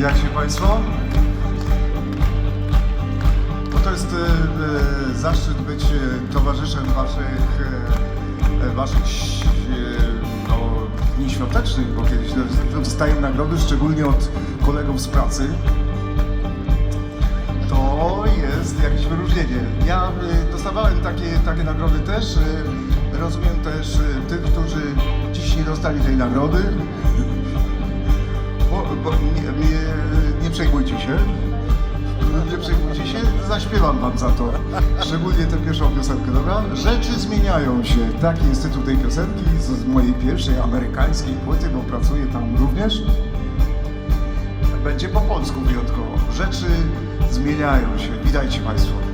Jak się Państwo? No to jest e, e, zaszczyt być e, towarzyszem Waszych, e, e, waszych e, no, dni świątecznych, bo kiedyś dostaję nagrody, szczególnie od kolegów z pracy. To jest jakieś wyróżnienie. Ja e, dostawałem takie, takie nagrody też. e, Rozumiem też e, tych, którzy dziś nie dostali tej nagrody. Nie przejmujcie się. Nie przejmujcie się, zaśpiewam wam za to. Szczególnie tę pierwszą piosenkę, dobra? Rzeczy zmieniają się. Taki jest tytuł tej piosenki z mojej pierwszej amerykańskiej płyty, bo pracuję tam również. Będzie po polsku wyjątkowo. Rzeczy zmieniają się. Witajcie Państwo.